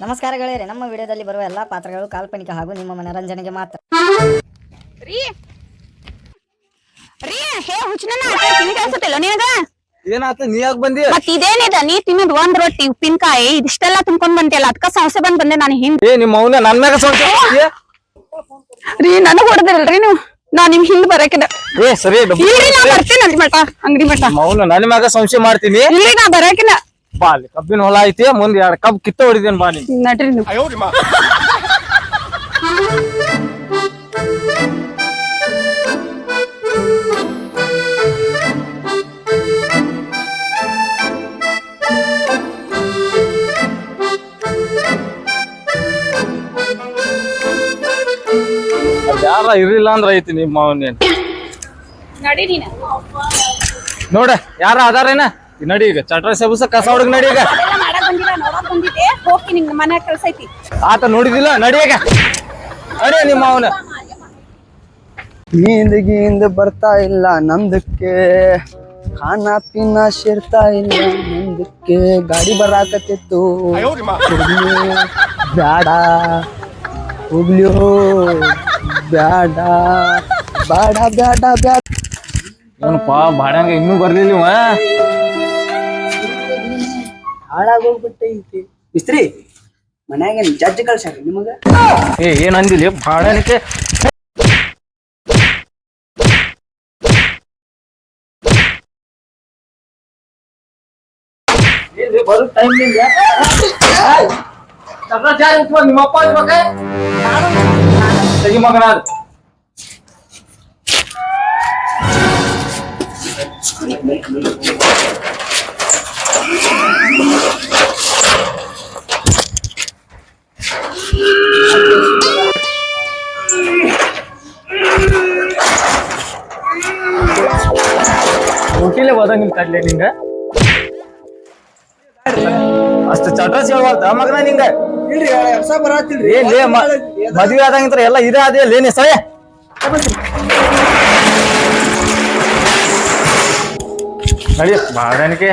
ನಮಸ್ಕಾರ ಗೆಳೆಯರೆ ನಮ್ಮ ವಿಡಿಯೋದಲ್ಲಿ ಬರುವ ಎಲ್ಲಾ ಪಾತ್ರಗಳು ಕಾಲ್ಪನಿಕ ಹಾಗೂ ನಿಮ್ಮ ಮನರಂಜನೆಗೆ ಮಾತ್ರ. ರೀ ರೀ ಹೇ ಹುಚ್ಚನ ತಿಳಿ ಕಳ್ಸತ್ತಿಲ್ಲ ನಿನಗ? ಏನಾತ ನೀ ಯಾಕೆ ಬಂದಿ? ಮತ್ ಇದೇನಿದ ನೀ ತಿನ್ನೋದ್ ಒಂದ್ ರೊಟ್ಟಿ ಉಪ್ಪಿನಕಾಯಿ ಇದಿಷ್ಟೆಲ್ಲ ತುಂಬ್ಕೊಂಡ್ ಬಂದಿಯಲ್ಲ ಅದಕ್ಕ ಸಮಸ್ಯೆ ಬಂದ್ ಬಂದೆ ನಾನು ಹಿಂದ್ ಏ ನಿಮ್ಮ ಅವನ ನನ್ ಮ್ಯಾಗ ಸ್ವಲ್ಪ ರೀ ನನಗ್ ಹೊಡೆದಿರಲ್ರಿ ನೀವು. ನಾ ನಿಮ್ ಹಿಂದ್ ಬರಕಿದ ಏ ಸರಿ ಇಲ್ರಿ ನಾ ಬರ್ತೇನೆ ಅಂಗಡಿ ಮಠ ಅಂಗಡಿ ಮಟ ಮೌನ ನನ್ನ ಮ್ಯಾಗ ಸಂಶಯ ಮಾಡ್ತೀನಿ. ಇಲ್ರಿ ನಾ ಬರಕಿಲ್ಲ. ಬಾ ಅಲ್ಲಿ ಕಬ್ಬಿನ ಹೊಲ ಐತಿ ಮುಂದ್ ಎರಡು ಕಬ್ ಕಿತ್ತ ಹೊಡಿದೇನ್ ಬಾ ನೀ ನಡ್ರಿ ನೀವು. ಯಾರ ಇರ್ಲಿಲ್ಲ ಅಂದ್ರ ಐತಿ ನಿಮ್ಮ ಅವನೇನ್ ನಡಿ ನೀನ. ನೋಡ ಯಾರ ಅದಾರೇನ? ನಡಿ ಈಗ. ಚಟ್ರ ಸೆಬಸ ಕಸ ಹುಡುಗ ನಡಿ ಈಗ. ಅದೆಲ್ಲ ಮಾಡಕ್ ಬಂದಿಲ್ಲ ನೋಡಕ್ ಬಂದಿದ್ದೆ. ಹೋಗಿ ನಿಂಗ್ ಮನ್ಯಾಗ ಕಳ್ಸೈತಿ. ಆತ ನೋಡಿದಿಲ್ಲ ನಡಿ ಈಗ. ನಡಿ ನಿಮ್ಮ ಅವನ ಗೀಂದ್ ಗೀಂದ್ ಬರ್ತಾ ಇಲ್ಲ ನಮ್ದಕ್ಕೆ ಖಾನ ಪಿನ್ನ ಸೇರ್ತಾ ಇಲ್ಲ ನಮ್ದಕ್ಕೆ ಗಾಡಿ ಬರಾಕತ್ತಿತ್ತು ಬ್ಯಾಡ ಹೋಗ್ಲಿ ಹೋ ಬ್ಯಾಡ. ಬ್ಯಾಡ. ಬ್ಯಾಡ ಬ್ಯಾಡ ಇವನಪ್ಪ ಬಾಡ್ಯಾಂಗ ಇನ್ನೂ ಬರ್ಲಿಲ್ಲ ಇವ. ಹಾಳಾಗೋಗ್ಬಿಟ್ಟೈತಿ ಮಿಸ್ತ್ರಿ ಮನ್ಯಾಗ ಜಡ್ಜ್ ಕಳ್ಸ್ಯಾರ ನಿಮಗ? ಏ ಏನ್ ಅಂದಿಲ್ಲ ಬಾಡ್ಯಾನಿಕೆ ಬರೋ ಟೈಮ್ ನಿಮ್ಮ ಅಪ್ಪ ಅನ್ಬೇಕ ತೆಗಿ ಮಗನ ಅದು. ಹೋಗಿಲ್ಲ ಹೋದ ನಿಮ್ ಕಡ್ಲೆ ನಿಂಗ? ಅಷ್ಟು ಚಟ್ರಸ್ ಹೇಳ್ಬಾರ್ದ. ಮಗನ ನಿಂಗ. ಏನ್ ಲೇ ಮ- ಮದ್ವೆ ಆದಂಗಿತ್ರ ಎಲ್ಲ ಇದೇ ಅದೇ ಲೇನಿ ಸರಿ. ನಡಿ ಬಾಡನಿಕೆ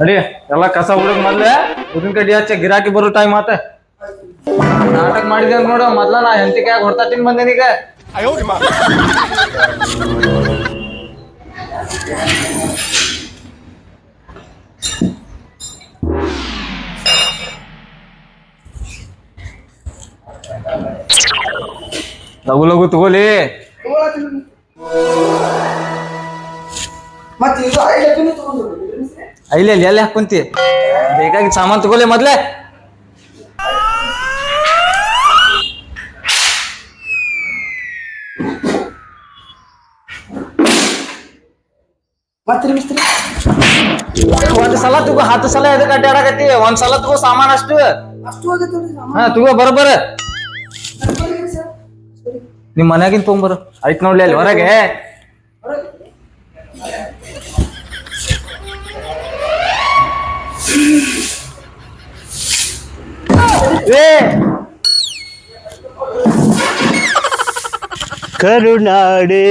ನಡಿ ಎಲ್ಲ ಕಸ ಹುಡುಗ ಮೊದ್ಲೆ ಉದಿನ ಕಡ್ಡಿ ಹಚ್ಚ ಗಿರಾಕಿ ಬರೋ ಟೈಮ್ ಆತ. ನಾಟಕ ಮಾಡಿದೆ ನೋಡು ಮೊದ್ಲ ನಾ ಹೆಂತಿಗೆ ಹೊಡ್ತಾಟಿನ್ ಬಂದೇನೀಗ ಲಗು ಲಗು ತಗೋಲಿ ಐಲಿ ಅಲ್ಲಿ ಎಲ್ಲಿ ಹಾಕೊಂತಿ? ಬೇಕಾಗಿ ಸಾಮಾನು ತಗೋಲಿ ಮೊದ್ಲೇ. ಮತ್ತೆ ಮಿಸ್ತ್ರಿ ಒಂದ್ ಸಲ ತಗೋ ಹತ್ತು ಸಲ ಎದಕ್ ಅಡ್ಡಾಡಕತ್ತಿ ಒಂದ್ ಸಲ ತಗೋ ಸಾಮಾನ್ ಅಷ್ಟು ಹಾ ತಗೋ ನಿಮ್ ಮನ್ಯಾಗಿನ್ ತೊಗೊಂಬರು ಐತ್ ನೋಡ್ಲಿ ಅಲ್ಲಿ ಹೊರಗೆ ಏ ಕರುನಾಡೆ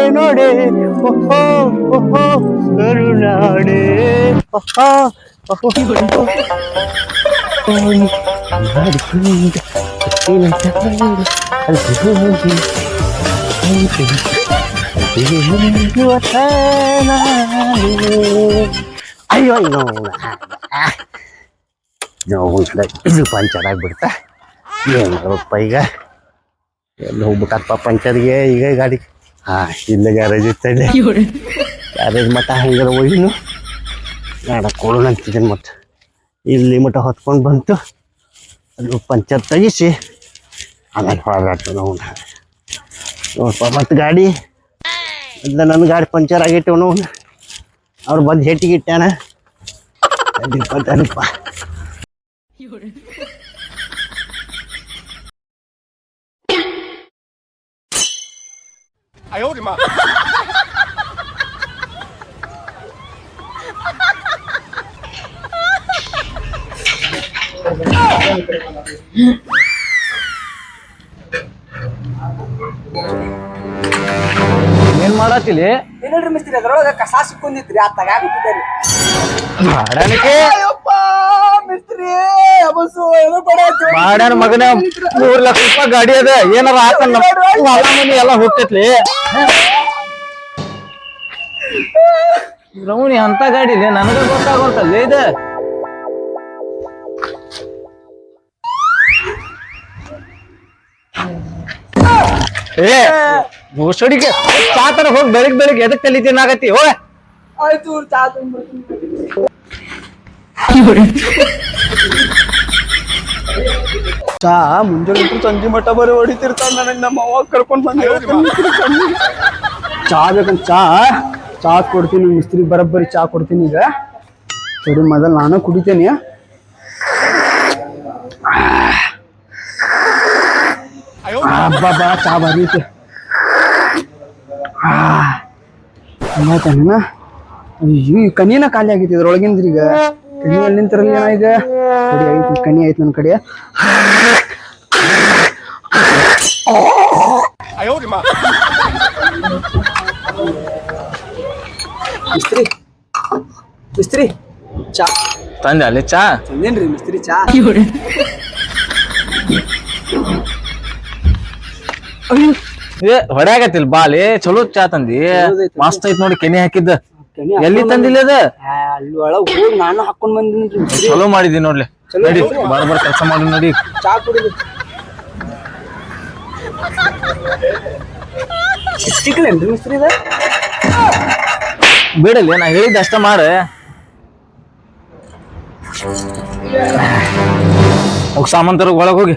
ಬೆಚ್ಚಿದೆ ನೋಡೆ. ಓಹೋ ಓಹೋ, ಕರುನಾಡೆ. ಅಯ್ಯೋ ನೋವು ಇದು ಪಂಚರ್ ಆಗ್ಬಿಡ್ತಾ. ಏನು ಮಾಡಪ್ಪ ಈಗ? ಎಲ್ಲಿ ಹೋಗ್ಬೇಕಪ್ಪ ಪಂಚರ್ಗೆ ಈಗ ಗಾಡಿ. ಹಾ ಇಲ್ಲಿ ಗ್ಯಾರೇಜ್ ಇರ್ತದೆ ಗ್ಯಾರೇಜ್ ಮಟ್ಟ ಹಂಗಾರ ಹೋಗಿನು ಗಾಡ ಕೊಡೋಣ ಅಂತಿದ್ದೀನಿ ಮತ್ತೆ. ಇಲ್ಲಿ ಮಟ್ಟ ಹೊತ್ಕೊಂಡು ಬಂತು. ಅದು ಪಂಚರ್ ತೆಗಿಸಿ. ಆಮೇಲೆ ಹೊರಗಾಡ್ತು ನಾವು ನೋಡಪ್ಪ ಮತ್ತು ಗಾಡಿ. ಇಲ್ಲ ನನ್ನ ಗಾಡಿ ಪಂಚರ್ ಆಗಿಟ್ಟು ಅವನು ಅವ್ರು ಬಂದು ಹೇಟಿಗೆ ಇಟ್ಟಾನ ಅದಿಪ್ಪ ಅದಿಪ್ಪ ಏನ್ ಮಾಡತ್ತಿಲಿ ಏನಲ್ರಿ ಮಿಸ್ತ್ರಿ ಅದ್ರೊಳಗ ಕಸ ಸಿಕ್ಕೊಂಡಿತ್ರಿ ಆ ತಗಾಕತ್ತಿದ್ದಾರೆ ಬಾಡಾನಿಕೆ ಬಾಡ್ಯಾನ ಮಗನ ಮೂರ್ ಲಕ್ಷ ರೂಪಾಯಿ ಗಾಡಿ ಅದ. ಏನಾರ ಆತ ಹೊಲ ಮನಿ ಎಲ್ಲ ಹೋಗ್ತೈತ್ಲಿ. ರೌಣಿ ಅಂತ ಗಾಡಿ ಇದೆ. ನನಗ ಗೊತ್ತಾಗೋಲ್ತಲ್ಲ ಇದ. ಏ ಗೋಸಡಿಗೆ ಚಾ ತರ ಹೋಗಿ ಬೆಳಿಗ್ ಬೆಳಿಗ್ಗೆ ಎದಕ್ ತಲಿತೀನಿ ಆಗತ್ತಿ? ಹೋಗ. ಚಾ ಮುಂಜಾನೆ ಇಟ್ಟು ಸಂಜೆ ಮಟ್ಟ ಬರೀ ಹೊಡಿತಿರ್ತಾನ ನನಗೆ ನಮ್ಮ ಅವ್ವ ಕರ್ಕೊಂಡು ಬಂದ ಚಾ ಬೇಕಂತ ಚಾ. ಚಾ ಕೊಡ್ತೀನಿ ಮಿಸ್ತ್ರಿ ಬರಬ್ಬರಿ ಚಾ ಕೊಡ್ತೀನಿ ಈಗ. ಸರಿ ಮೊದಲು ನಾನು ಕುಡಿತೇನೆ. ಹಬ್ಬ ಚಾ ಬರೀತೆ ಅಯ್ಯೋ ಈ ಕನಿನ ಖಾಲಿ ಆಗೈತಿ ಇದ್ರೊಳಗಿಂದ್ರಿ ಅಲ್ಲಿ ನಿಂತಿರಲ್ಲ ಈಗ? ಕಡಿ ಐತಿ ಕಣಿ ಐತಿ ನನ್ನ ಕಡೆ. ಮಿಸ್ತ್ರಿ. ಮಿಸ್ತ್ರಿ ಚಾ. ತಂದೆ ಅಲ್ಲಿ ಚಾ? ತಂದೇನ್ರಿ ಮಿಸ್ತ್ರಿ ಚಾ. ಏ ಹೊಡ್ಯಾಗತ್ತಿಲ್ ಬಾಲಿ. ಚಲೋ ಚಾ ತಂದಿ. ಮಸ್ತ್ ಐತ್ ನೋಡಿ ಕೆನೆ ಹಾಕಿದ್ದ. ಎಲ್ಲಿ ತಂದಿಲ್ಲ ಅದ? ಅಲ್ಲಿ ಒಳಗ್ ಹೋಗಿ ನಾನು ಹಾಕೊಂಡ್ ಬಂದಿನಿ ಚಲೋ ಮಾಡಿದಿ ನೋಡ್ಲಿ. ನಡಿ ಬಾರ ಬರ್ ಕೆಲಸ ಮಾಡಿ ನಡಿ. ಚಾ ಕುಡಿದು ಸಿಕ್ಕಲೇನ್ರಿ ಮಿಸ್ತ್ರಿ ಇದ? ಬಿಡಲಿ ನಾ ಹೇಳಿದ್ದ ಅಷ್ಟ ಮಾಡ. ಸಾಮಾನ್ ತರಗ್ ಒಳಗ್ ಹೋಗಿ.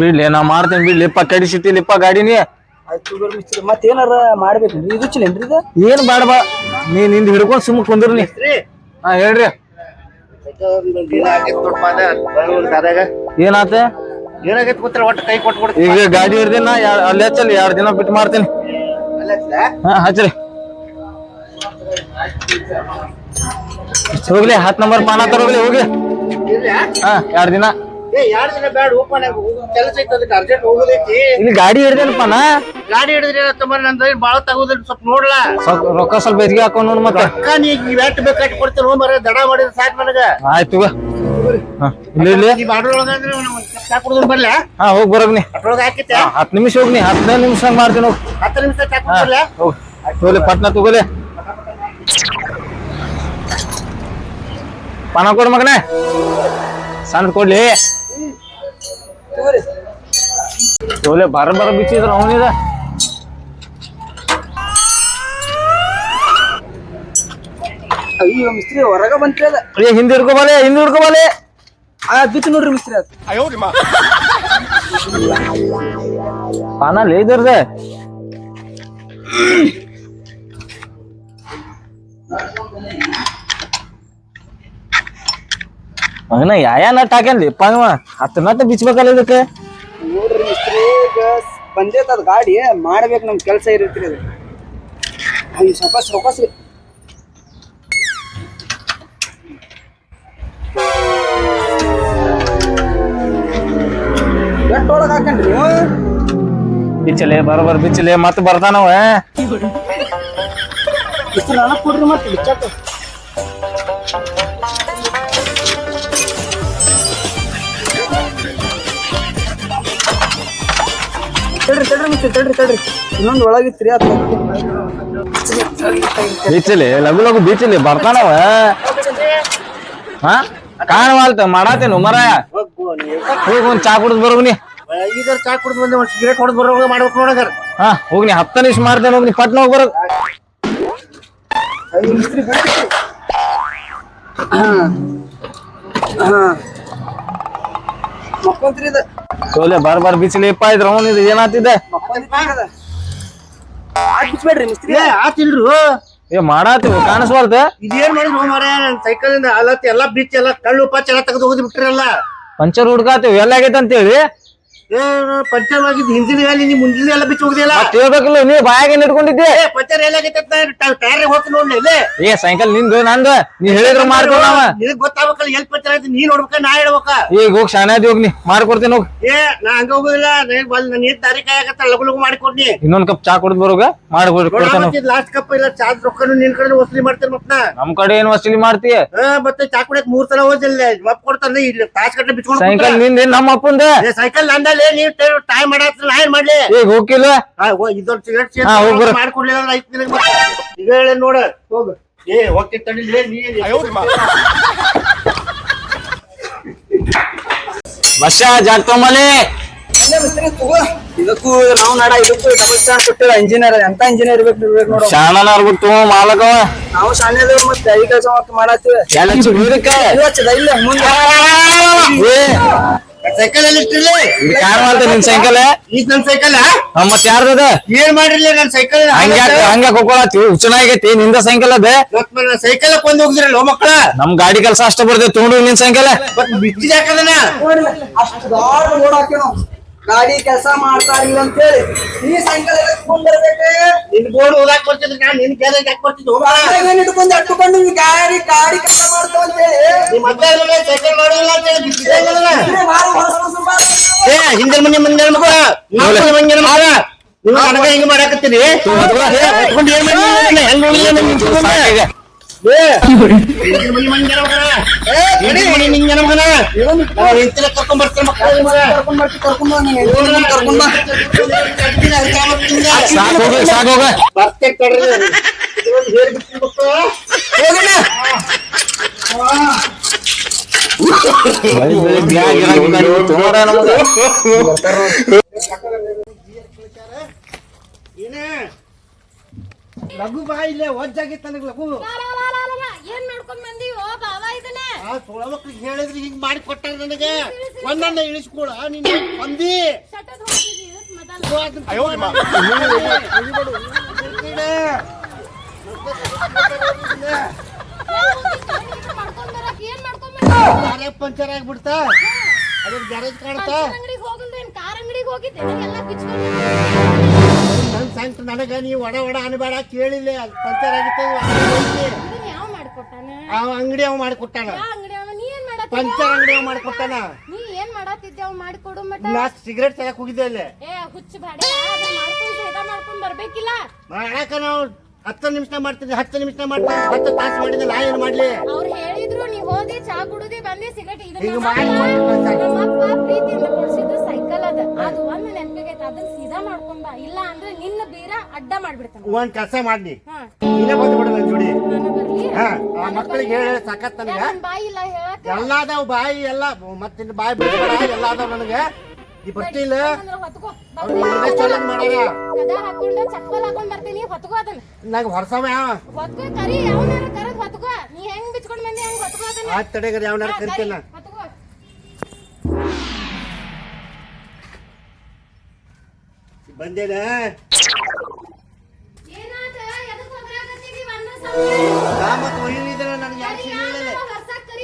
ಬಿಡ್ಲಿ ನಾ ಮಾಡ್ತೇನೆ ಬಿಡ್ಲಿಪ್ಪ ಗಾಡಿನಿ ಆಯ್ತು ಬಿಡ್ರಿ ಮಿಸ್ತ್ರಿ ಮತ್ತೇನಾರ ಮಾಡ್ಬೇಕು? ಇದು ಚಿಲ್ಲೇನ್ರಿ ಇದು? ಏನ್ ಮಾಡ್ಬಾ ಬಾ. ನೀ ನಿಂದ ಹಿಡ್ಕೊಂಡ್ ಸುಮ್ಮ ಕುಂದ್ರಿ ಹಾ ಹೇಳ್ರಿ. ಏನಾತ? ಏನಾಗೈತಿ ಗೊತ್ತಿರ ಒಟ್ಟು ಕೈ ಕೊಟ್ಬಿಡ್ತೀನಿ ಈಗ ಗಾಡಿ ಹಿಡ್ದಿನ ಅಲ್ಲಿ ಹಚ್ಚಲ್ಲ ಎರಡು ದಿನ ಬಿಟ್ಟು ಮಾಡ್ತೀನಿ. ಹಾ ಹಚ್ರಿ ಹೋಗ್ಲಿ ಹತ್ತು ನಂಬರ್ ಪಾನ ತರೋಗ್ಲಿ ಹೋಗ್ಲಿ. ಹಾ ಎರಡು ದಿನ. ದಿನ ಬ್ಯಾಡ ಓಪನ್ ಕೆಲಸ ಐತಿ ಅದಕ್ಕೆ ಅರ್ಜೆಂಟ್ ಹೋಗೋದೈತಿ. ಇಲ್ಲಿ ಗಾಡಿ ಹಿಡ್ದೇನಪ್ಪ ನಾ ಗಾಡಿ ಹಿಡಿದ್ರಿ ನಂದು ಬಾಳ ತಗೋದಿಲ್ಲ ಸ್ವಲ್ಪ ನೋಡ್ಲಾ. ಸ್ವಲ್ಪ ರೊಕ್ಕ ಸ್ವಲ್ಪ ಹೆಚ್ಚಿಗೆ ಹಾಕೊಂಡ್ ನೋಡ್ ಮತ್ತೆ. ಅಕ್ಕ ನೀ ಕೊಡ್ತೀರ ಹೋಮರ ದಡ ಮಾಡಿದ್ರೆ ಸಾಕು ನನಗ. ಆಯ್ತು. ಹಾ ಇಲ್ಲಿ ಬರ್ಲ? ಹೋಗ್ ಬರೋಗ್ನಿ ಹತ್ತು ನಿಮಿಷ ಹೋಗ್ನಿ ಹದಿನೈದು ನಿಮಿಷ ಮಾಡ್ತೀನಿ ಹೋಗ್. ಹತ್ತು ನಿಮಿಷ ಚಾ ಹಾ ಕುಡ್ಬರ್ಲ ಹೋಗ್. ತಗೋಲಿ ಪಟ್ನ ತಗೋಲಿ. ಪಾನ ಕೊಡ್ ಮಗನೇ. ಸಣ್ಣ ಕೊಡ್ಲಿ. ತಗೋಲಿ ಬರ ಬರ ಬಿಚ್ಚಿದ್ರ ಅವನಿದ. ಅಯ್ಯೋ ಮಿಸ್ತ್ರಿ ಹೊರಗ ಬಂತ್ರಿ ಅದ. ಏ ಹಿಂದ್ ಹಿಡ್ಕೊಬಾಲೆ ಹಿಂದ್ ಹಿಡ್ಕೊಬಾಲೆ. ಆ ಬಿತ್ತು ನೋಡ್ರಿ ಮಿಸ್ತ್ರಿ ಅದ. ಪಾನ ಲೇದರ್ದೆ ಮಗನ ಯಾ ನಟ್ ಹಾಕ್ಯಾನ್ಲಿ ಇವ ಹತ್ತು ನಟ್ ಬಿಚ್ಬೇಕಲ್ಲ ಇದಕ್ಕೆ? ನೋಡ್ರಿ ಮಿಸ್ತ್ರಿ ಈಗ ಬಂದೈತ ಅದ ಗಾಡಿ ಮಾಡ್ಬೇಕು ನಮ್ ಕೆಲಸ ಇರತ್ರಿ ಅದು. ಅಯ್ಯೋ ಸ್ವಲ್ಪ ಸೊಕಸ್ ರೀ. ಎಷ್ಟ್ ಒಳಗ್ ಹಾಕನ್ರಿ ನೀವು? ಬಿಚ್ಚಲೆ ಬರೋಬರ್ ಬಿಚ್ಚಲೆ ಮತ್ತೆ ಬರ್ತಾನವ. ಇಷ್ಟು ನನಗ್ ಕೊಡ್ರಿ ಮತ್ತೆ ಬಿಚ್ಚಾಕ ತಡ್ರಿ ತಡ್ರಿ ಮುಚ್ಚಿ ತಡ್ರಿ ತಡ್ರಿ. ಇನ್ನೊಂದು ಒಳಗಿತ್ರಿ ಅದು ಬಿಚ್ಚಲೆ ಲಘು ಲಘು ಬಿಚ್ಚಲೆ ಬರ್ತಾನವ ಹಾ? ಕಾಣವಾಲ್ತ ಮಾಡಾತೇನು ಮರಾಯ? ಹೋಗಿ ಒಂದ್ ಚಾ ಕುಡಿದ್ ಬರೋಗ್ನಿ ಈಗ ಚಾ ಕುಡಿದು ಬಂದೆ ಒಂದು ಸಿಗರೇಟ್ ಹೊಡೆದು ಬರೋ ಮಾಡ್ಬೇಕು ನೋಡಂಗಾರ ಹಾ ಹೋಗ್ನಿ ಹತ್ತ ನಿಮಿಷ ಮಾಡ್ತೇನೆ ಹೋಗ್ನಿ ಪಟ್ನ ಹೋಗಿ ಬರೋ ಹಾ. ಹಾ. ಸೋಲೆ ಬಾರ್ ಬಾರ್ ಬಿಸಿಲಿ ಇಪ್ಪ ಇದ್ರ ಅವನ್ ಇದು ಏನಾತಿದೆ? ಮಕ್ಕೊಂತ್ರಿ ಅದ ಆಯ್ತು ಬಿಚ್ಬೇಡ್ರಿ ಮಿಸ್ತ್ರಿ. ಏ ಆತಿಲ್ರು ಏ ಮಾಡಾತಿವ್ ಕಾಣಿಸ್ಬಾರ್ದ. ಇದೇನ್ ಮಾಡಿದ್ರು ಮಾರ ಸೈಕಲ್ ಇಂದ ಹಾಲತ್ ಎಲ್ಲಾ ಬಿಚ್ ಎಲ್ಲಾ ಕಳ್ಳು ಪಚ್ಚ ಎಲ್ಲಾ ತೆಗೆದು ಹೋಗಿ ಬಿಟ್ರಲ್ಲ ಪಂಚರ್ ಹುಡ್ಕಾತಿವಿ ಎಲ್ಲ ಆಗೈತೆ ಅಂತೇಳಿ ಪಂಚರ್ ಆಗಿದ್ದು ಹಿಂದಿನ ಗಾಲಿ ನೀ ಮುಂದಿನ ಎಲ್ಲ ಬಿಚ್ಚ ಹೋಗ್ದಿಲ್ಲ ಹೇಳ್ಬೇಕಲ್ಲ ನೀವು ಬಾಯಾಗ ಇಟ್ಕೊಂಡಿದ್ದೆ? ಪಂಚರ್ ಎಲ್ಲಾಗೈತೆ ಟೈರ್ ಹೋಗ್ತಿ ನೋಡ್ಲಿ ಇಲ್ಲೇ ಏ ಸೈಕಲ್ ನಿಂದು ನಂದು. ನೀ ಹೇಳಿದ್ರ ಮಾಡ್ಕೊಳವ ನಿನಗ್ ಗೊತ್ತಾಗ್ಬೇಕಲ್ಲ ಎಲ್ ಪಂಚರ್ ಆಯ್ತು ನೀ ನೋಡ್ಬೇಕ ನಾ ಹೇಳ್ಬೇಕ. ಈಗ ಹೋಗಿ ಶಾಣಾದಿ ಹೋಗ್ ನೀ ಮಾಡ್ಕೊಡ್ತೀನಿ ಹೋಗ್. ಏ ನಾ ಹಂಗ ಹೋಗುದಿಲ್ಲ ಏನ್ ದಾರಿ ಕಾಯಕತ್ತ ಲಗು ಲಗು ಮಾಡಿಕೊಡ್ನಿ ಇನ್ನೊಂದ್ ಕಪ್ ಚಾ ಕುಡಿದ್ ಬರೋಗ ಮಾಡ್ಕೊಡ್ತಾನ ಲಾಸ್ಟ್ ಕಪ್ ಇಲ್ಲ ಚಾ ರೊಕ್ಕನು ನಿನ್ ಕಡೆ ವಸೂಲಿ ಮಾಡ್ತೀನಿ ಮತ್ತ. ನಮ್ ಕಡೆ ಏನ್ ವಸೂಲಿ ಮಾಡ್ತೀಯ ಮತ್ತೆ ಚಾ ಕುಡಿಯಕ್ ಮೂರ್ ಸಲ ಹೋದಿಲ್ಲ ಮಪ್ ಕೊಡ್ತಾನೆ ಇಲ್ಲಿ ತಾಸ್ ಕಟ್ಟೆ ಬಿಚ್ಕೊಂಡು ಸೈಕಲ್ನಿಂದ ನಮ್ಮ ಅಪ್ಪಂದ? ಸೈಕಲ್ ನಂದಲ್ಲೇ ನೀವ್ ಟೈಮ್ ಮಾಡತ್ತ ನಾ ಏನ್ ಮಾಡ್ಲಿ? ಈಗ ಹೋಗಿಲ್ಲ ಇದೊಂದ್ ಸಿಗರೇಟ್ ಹಾ, ಹೋಗ್. ಮಾಡ್ಕೊಡ್ಲಿಲ್ಲ ಅಂದ್ರೆ ಐತ್ ನಿನಗ್ ಮತ್ತೆ. ಈಗ ಹೇಳ ನೋಡ. ಹೋಗ. ಏ ಹೋಗ್ತಿ ತಡಿಲೇ ನೀ ಬಸ್ಸ ಜಾಗ ತಗೋ. ಇದಕ್ಕೂ ನಾವು ನಡ ಇದಕ್ಕೂ ಡಬಲ್ ಸ್ಟ್ಯಾಂಡ್ ಕೊಟ್ಟಿಲ್ಲ. ಇಂಜಿನಿಯರ್ ಎಂತ ಇಂಜಿನಿಯರ್ ಇರ್ಬೇಕು ಇರ್ಬೇಕು ನೋಡು. ಶಾಣನ ಅರ್ಬಿಟ್ಟು ಮಾಲಕ ನಾವು ಶಾಲೆ ಅದೇವ್ ಮತ್ತೆ ಈ ಕೆಲಸ ಮತ್ತೆ ಮಾಡತ್ತೀವಿ ಎಲ್ಲ ಇಲ್ಲ ಮುಂದೆ ಸೈಕಲ್ ಅಲ್ಲಿ ಇದು ಮಾಡ್ತ ನಿನ್ ಸೈಕಲ್ ಈಗ ನನ್ ಸೈಕಲ್ ಮತ್ ಯಾರ್ದದ ಏನ್ ಮಾಡಿರ್ಲಿ ನನ್ ಸೈಕಲ್ ಹಂಗ್ಯಾಕ ಹಂಗ್ಯಾಕ ಹೋಗ್ಕೊಳತ್ತಿ ಹುಚ್ಚನಾಗೈತಿ ನಿಂದ ಸೈಕಲ್ ಅದ. ಸೈಕಲ್ ಕೊಂದ್ ಹೋಗಿದ್ರಲ್ಲ ಮಕ್ಕಳ? ನಮ್ ಗಾಡಿ ಕೆಲಸ ಅಷ್ಟ ಬರ್ತೈತಿ ತಗೊಂಡು ನಿನ್ ಸೈಕಲ್ ಮತ್ ಬಿಚ್ಚಿದ ಅಷ್ಟು ಗಾಡಿ ಕೆಲಸ ಮಾಡ್ತಾ ಇಲ್ಲ ಅಂತ ಹೇಳಿ ಈ ಸಾಯಂಕಾಲ ಎತ್ಕೊಂಡ್ ಬರ್ಬೇಕೆ ನಿನ್ ಬೋರ್ಡ್ ಓದಾಕ್ ಬರ್ತಿದ್ರೆ ನಾನು ನಿನ್ ಕೇಳ ಯಾಕೆ ಬರ್ತಿದ್ದು ಏನ್ ಇಟ್ಕೊಂಡು ಗಾಡಿ ಗಾಡಿ ಕೆಲಸ ಮಾಡ್ತಾವ ಅಂತ ಹೇಳಿ ನಿಮ್ ಮತ್ತೆ ಸೈಕಲ್ ಮಾಡೋದಿಲ್ಲ ಅಂತ ಹೇಳಿ ಏ ಹಿಂದಿನ ಮನೆ ಮಂದಿರ ಮಗ ನಾಲ್ಕು ಮಂದಿರ ಮಗ ನೀವು ನನಗ ಹಿಂಗ ಮಾಡಾಕತ್ತೀರಿ? ಹೆಂಗ್ ನಿಂತ್ಕೊಂಡ? ಏನ? ಲಘು ಬಾ ಇಲ್ಲೇ ಒಜ್ಜಾಗಿತ್ತು ನನಗೆ ಲಘು. ಏನ್ ಮಾಡ್ಕೊಂಡ್ ಬಂದೀವೋ ಬಾಬಾ ಇದನ್ನ. ಆ ಸೊಳ ಮಕ್ಳಿಗೆ ಹೇಳಿದ್ರಿ ಹಿಂಗ್ ಮಾಡಿ ಕೊಟ್ಟಾರ ನನಗೆ. ಒಂದನ್ನ ಇಳಿಸ್ಕೊಳ ನಿನ್ನ ಬಂದಿ? ಪಂಚರ್ ಆಗ್ಬಿಡ್ತಾ. ಅದ್ರ ಗ್ಯಾರೇಜ್ ಕಾಣ್ತಾ? ಕಾರ್ ಅಂಗಡಿಗೆ ಹೋಗಿದ್ದೆ? ಎಲ್ಲ ಸಂತ ನನಗ ನೀವು ಒಡ ಒಡ ಅನ್ಬೇಡ ಕೇಳಿಲ್ಲ. ಪಂಚರ್ ಆಗಿತ್ತು ಇದನ್ನ ಯಾವ ಮಾಡ್ಕೊಟ್ಟಾನ? ಅವ ಅಂಗಡಿ ಅವ ಮಾಡಿಕೊಟ್ಟಾನ. ಯಾವ ಅಂಗಡಿ ಅವ? ನೀ ಏನ್ ಪಂಚರ್ ಅಂಗಡಿ ಅವ ಮಾಡಿಕೊಟ್ಟಾನ. ನೀ ಏನ್ ಮಾಡತ್ತಿದ್ದೆ ಅವ್ ಮಾಡ್ಕೊಡು ಮಟ ನಾ ಸಿಗರೇಟ್ ತರಕ್ ಹೋಗಿದ್ದೆ ಅಲ್ಲೇ. ಏ ಹುಚ್ಚ ಬಾಡಿ ಅದನ್ನ ಮಾಡ್ಕೊಂಡ್ ಸೇದ ಮಾಡ್ಕೊಂಡ್ ಬರ್ಬೇಕಿಲ್ಲ. ಮಾಡಾಕ ನಾವು ಹತ್ತು ನಿಮಿಷ ಮಾಡ್ತೀನಿ ಹತ್ತು ನಿಮಿಷ ಮಾಡ್ತೀನಿ ಹತ್ತು ತಾಸು ಮಾಡಿದ್ರೆ ನಾ ಏನ್ ಮಾಡ್ಲಿ? ಅವ್ರು ಹೇಳಿದ್ರು ನೀ ಹೋಗಿ ಚಾ ಕುಡುದಿ ಬಂದಿ ಸಿಗರೇಟ್. ಇದನ್ನ ಮಾಡಿ ಅಪ್ಪ- ನಮ್ಮ ಅಪ್ಪ ಪ್ರೀತಿಯಿಂದ ಅದ ಅದು ಒಂದು ನೆನಪಿಗೈತೆ ಅದನ್ನ ಸೀದಾ ಮಾಡ್ಕೊಂಬ ಇಲ್ಲ ಅಂದ್ರೆ ನಿನ್ನ ಬೀರ ಅಡ್ಡ ಮಾಡ್ಬಿಡ್ತಾನೆ. ಒಂದ್ ಕೆಲಸ ಮಾಡ್ನಿ ಹಾ. ಬಂದು ಬಂದ್ಬಿಡು ನನ್ ಜೋಡಿ. ಹಾ ಆ ಮಕ್ಕಳಿಗೆ ಹೇಳಿ ಸಾಕತ್ ನನಗೆ. ನನ್ ಬಾಯಿ ಇಲ್ಲ ಹೇಳಕ್ ಎಲ್ಲ ಅದಾವ ಬಾಯಿ ಎಲ್ಲ ಮತ್ತಿನ್ ಬಾಯಿ ಬಿಡ್ಬೇಡ ಎಲ್ಲ ಅದಾವ ನನಗೆ. ಈ ಬರ್ತಿಲ್ಲ ಹೊತ್ಕೋ. ಚಾಲೆಂಜ್ ಮಾಡ್ಯಾರ ಕದ ಹಾಕೊಂಡ ಚಪ್ಪಲ್ ಹಾಕೊಂಡ್ ಬರ್ತೀನಿ. ಹೊತ್ಕೋ ಅದನ್ನ. ನಂಗೆ ಹೊತ್ಕೋ ಕರಿ ಯಾವನಾರ ಕರದ್ ಹೊತ್ಕೋ. ನೀ ಹೆಂಗ್ ಬಿಚ್ಕೊಂಡ್ ಬಂದಿ ಹಂಗ್ ಹೊತ್ಕೋ ಅದನ್ನ. ಆಯ್ತು ತಡೆಗರ ಯಾವನಾರ ಬಂದೇನ? ಮತ್ ಒಯ್ಯಿದ್ರ ನನಗೆ ಯಾಕೆ ಸಿಗ್ಲಿಲ್ಲ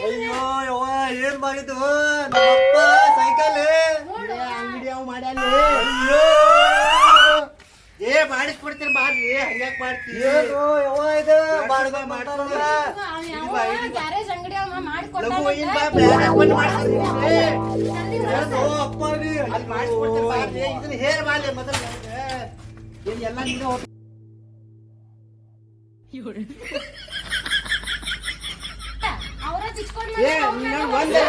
ಅಯ್ಯೋ ಯವ್ವ ಏನ್ ಮಾಡಿದ್ದು? ನಮ್ಮಪ್ಪ ಸೈಕಲ್. ಅಂಗಡಿ ಅವ್ ಮಾಡ್ಯಾನ ಏ ಮಾಡಿಸ್ಕೊಡ್ತೀನಿ ಬಾರ್ರಿ ಹಂಗ್ಯಾಕ್ ಮಾಡ್ತೀವಿ ಏನು ಯವ್ವ ಇದು? ಬಾಡ್ದ. ಮಾಡ್ತಾರಲ್ಲ ಗ್ಯಾರೇಜ್ ಅಂಗಡಿ ಅವ ಲಘು ಒಯ್ಯಿನ್ ಬಾ ಮಾಡ್ಕೊಟ್ಟಾನ ಬ್ಯಾಗ್ ಹಾಕೊಂಡ್ ಮಾಡ್ತೀನಿ ಜಲ್ದಿ ಹೊರಸ. ಓ ಅಪ್ಪ ರೀ ಅಲ್ಲಿ ಇದನ್ನ ಹೇರ್ ಮಾಡ್ಲಿ ಮೊದಲು ನನಗೆ ಏನ್ ಎಲ್ಲ ನೀನೇ ಹೋಗ್- ಅವ್ರ ಬಿಚ್ಕೊಂಡ್ ಏ ಬಂದ್ರೆ ನೀನು ಅವ್ರ್ ಒಂದೇ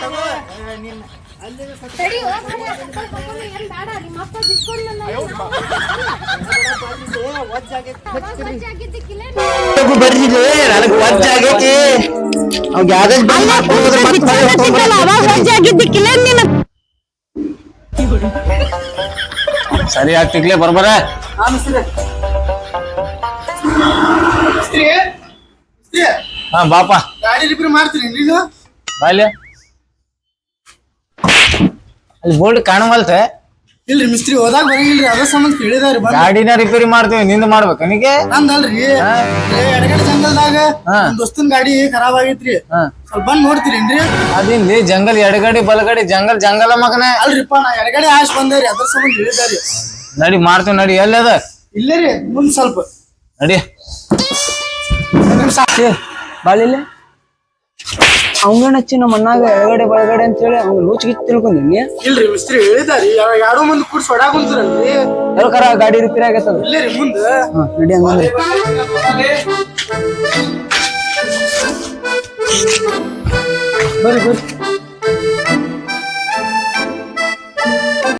ತಗೋ. ತಡಿ, ಹೋಗ್ ಬರ್ರಿ, ಆ ಚಪ್ಪಲ್ ತಗೊಂಡು ಏನ್ ಬೇಡ, ನಿಮ್ಮ ಅಪ್ಪ ಬಿಚ್ಕೊಂಡ್ ಬಂದ ಅವಾಗ ವಜ್ಜೆ ಆಗಿದ್ದಕ್ಕಿಲ್ಲ ನನಗೆ ವಜ್ಜಾಗೈತಿ ಅವಾಗ ಸರಿ ಆಗ್ತಿಗ್ಲೇ ಬರ್ಬರ? ಹಾ ಬಾಪ. ಗಾಡಿ ರಿಪೇರಿ ಮಾಡ್ತೀರಿ ನೀನು? ಬಾಯ್ಲೆ ಅಲ್ಲಿ ಬೋರ್ಡ್ ಕಾಣವಲ್ತೆ. ಇಲ್ರಿ ಮಿಸ್ತ್ರಿ ಹೋದಾಗ ಬರಂಗಿಲ್ರಿ ಅದ ಸಂಬಂಧ ಕೇಳಿದಾರಿ ಬಂದ್. ಗಾಡಿನ ರಿಪೇರಿ ಮಾಡ್ತೀವಿ ನಿಂದ ಮಾಡ್ಬೇಕು ನಿನಗೆ? ನಂದಲ್ರಿ. ಎಡಗಡೆ ಜಂಗಲ್ದಾಗ. ನಮ್ ದೋಸ್ತನ್ ಗಾಡಿ ಖರಾಬ್ ಆಗೈತ್ರಿ. ಸ್ವಲ್ಪ ಬಂದ್ ನೋಡ್ತೀರೇನ್ರಿ ಅದಿಲ್ಲಿ ಜಂಗಲ್ ಎಡಗಡೆ ಬಲಗಡೆ ಜಂಗಲ್ ಜಂಗಲ ಮಗನೇ. ಅಲ್ರಿಪ್ಪ ನಾ ಎಡಗಡೆ ಆಶ್ ಬಂದೇರಿ ಅದ್ರ ಸಂಬಂಧ ಹೇಳಿದಾರಿ ನಡಿ ಮಾಡ್ತೀವಿ ನಡಿ ಎಲ್ಲದ ಇಲ್ಲೇ ರೀ ಮುಂದ್ ಸ್ವಲ್ಪ. ನಡಿ. ಬಾಳಿಲ್ಲ ಅವಂಗನ ಹಚ್ಚಿ ನಮ್ಮ ಅಣ್ಣಾಗ ಎಡಗಡೆ ಬಳಗಡೆ ಅಂತ ಹೇಳಿ ಅವ್ನ ಲೂಚ್ ಗಿಚ್ ತಿಳ್ಕೊಂಡಿನಿ ಇಲ್ರಿ ಮಿಸ್ತ್ರಿ ಹೇಳಿದಾರಿ ಯಾರೋ ಮುಂದ್ ಕೂರ್ಸ್ ಹೊಡಾಕ್ ಕುಂತಿರಲ್ರಿ ಎಲ್ಕರ ಗಾಡಿ ರಿಪೇರಿ ಆಗತ್ತದ ಇಲ್ಲೇ ರೀ ಮುಂದ ನಡಿ ಹಂಗಂದ್ರೆ ಬರ್ರಿ ಬರ್ರಿ